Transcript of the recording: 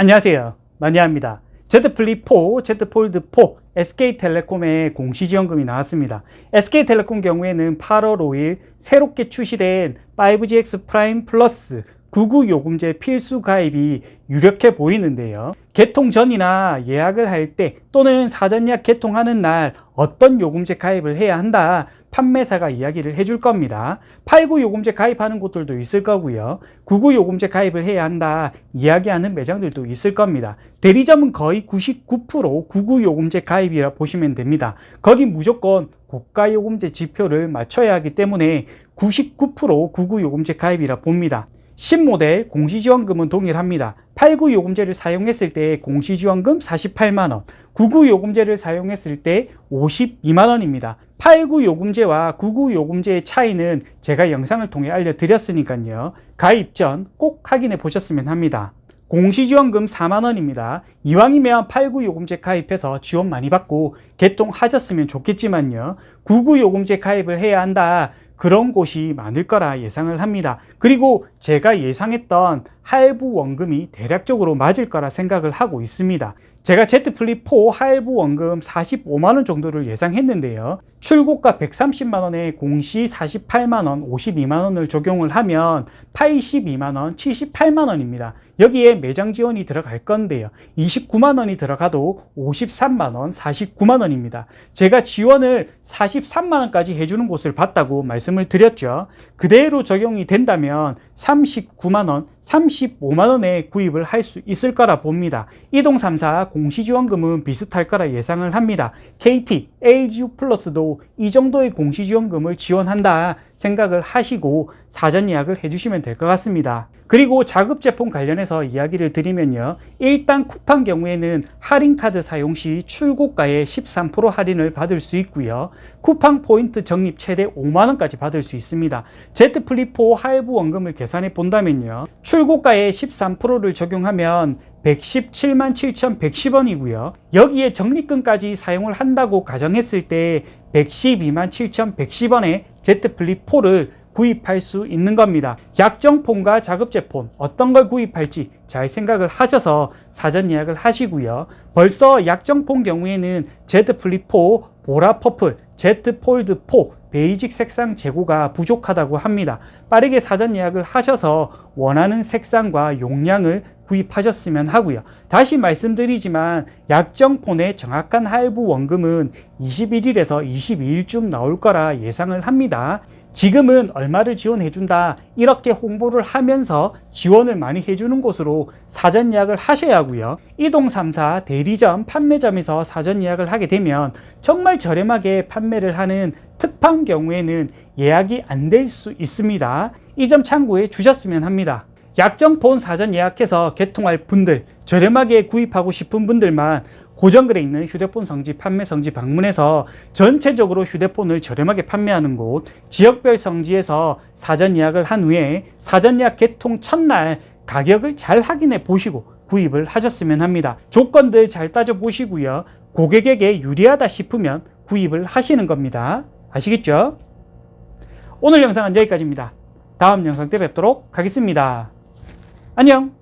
안녕하세요. 마니아입니다. Z 플립 4, Z 폴드 4, SK텔레콤의 공시지원금이 나왔습니다. SK텔레콤 경우에는 8월 5일 새롭게 출시된 5GX 프라임 플러스 99 요금제 필수 가입이 유력해 보이는데요. 개통 전이나 예약을 할 때 또는 사전 예약 개통하는 날 어떤 요금제 가입을 해야 한다. 판매사가 이야기를 해줄 겁니다. 89 요금제 가입하는 곳들도 있을 거고요. 99 요금제 가입을 해야 한다. 이야기하는 매장들도 있을 겁니다. 대리점은 거의 99% 99 요금제 가입이라 보시면 됩니다. 거기 무조건 고가 요금제 지표를 맞춰야 하기 때문에 99% 99 요금제 가입이라 봅니다. 신모델 공시지원금은 동일합니다. 89 요금제를 사용했을 때 공시지원금 48만원, 99 요금제를 사용했을 때 52만원입니다. 89 요금제와 99 요금제의 차이는 제가 영상을 통해 알려드렸으니까요. 가입 전 꼭 확인해 보셨으면 합니다. 공시지원금 4만원입니다. 이왕이면 89 요금제 가입해서 지원 많이 받고 개통하셨으면 좋겠지만요. 99 요금제 가입을 해야 한다. 그런 곳이 많을 거라 예상을 합니다. 그리고 제가 예상했던 할부 원금이 대략적으로 맞을 거라 생각을 하고 있습니다. 제가 Z 플립 4 할부 원금 45만 원 정도를 예상했는데요. 출고가 130만 원에 공시 48만 원, 52만 원을 적용을 하면 82만 원, 78만 원입니다. 여기에 매장 지원이 들어갈 건데요. 29만 원이 들어가도 53만 원, 49만 원입니다. 제가 지원을 43만 원까지 해주는 곳을 봤다고 말씀을 드렸죠. 그대로 적용이 된다면 39만 원, 35만원에 구입을 할 수 있을 거라 봅니다. 이동 3사 공시지원금은 비슷할 거라 예상을 합니다. KT, LGU 플러스도 이 정도의 공시지원금을 지원한다 생각을 하시고 사전 예약을 해주시면 될 것 같습니다. 그리고 자급 제품 관련해서 이야기를 드리면요. 일단 쿠팡 경우에는 할인카드 사용 시 출고가의 13% 할인을 받을 수 있고요. 쿠팡 포인트 적립 최대 5만원까지 받을 수 있습니다. Z 플립4 할부 원금을 계산해 본다면요. 출고가의 13%를 적용하면 117만 7,110원이고요. 여기에 적립금까지 사용을 한다고 가정했을 때 112만 7,110원에 Z 플립 4를 구입할 수 있는 겁니다. 약정폰과 자급제폰 어떤 걸 구입할지 잘 생각을 하셔서 사전 예약을 하시고요. 벌써 약정폰 경우에는 Z 플립 4, 보라 퍼플, Z 폴드 4 베이직 색상 재고가 부족하다고 합니다. 빠르게 사전 예약을 하셔서 원하는 색상과 용량을 구입하셨으면 하고요. 다시 말씀드리지만 약정폰의 정확한 할부 원금은 21일에서 22일쯤 나올 거라 예상을 합니다. 지금은 얼마를 지원해준다 이렇게 홍보를 하면서 지원을 많이 해주는 곳으로 사전 예약을 하셔야 하고요. 이동 3사 대리점 판매점에서 사전 예약을 하게 되면 정말 저렴하게 판매를 하는 특판 경우에는 예약이 안 될 수 있습니다. 이 점 참고해 주셨으면 합니다 약정폰 사전 예약해서 개통할 분들 저렴하게 구입하고 싶은 분들만 고정글에 있는 휴대폰 성지 판매 성지 방문해서 전체적으로 휴대폰을 저렴하게 판매하는 곳 지역별 성지에서 사전 예약을 한 후에 사전 예약 개통 첫날 가격을 잘 확인해 보시고 구입을 하셨으면 합니다. 조건들 잘 따져 보시고요. 고객에게 유리하다 싶으면 구입을 하시는 겁니다. 아시겠죠? 오늘 영상은 여기까지입니다. 다음 영상 때 뵙도록 하겠습니다. 안녕!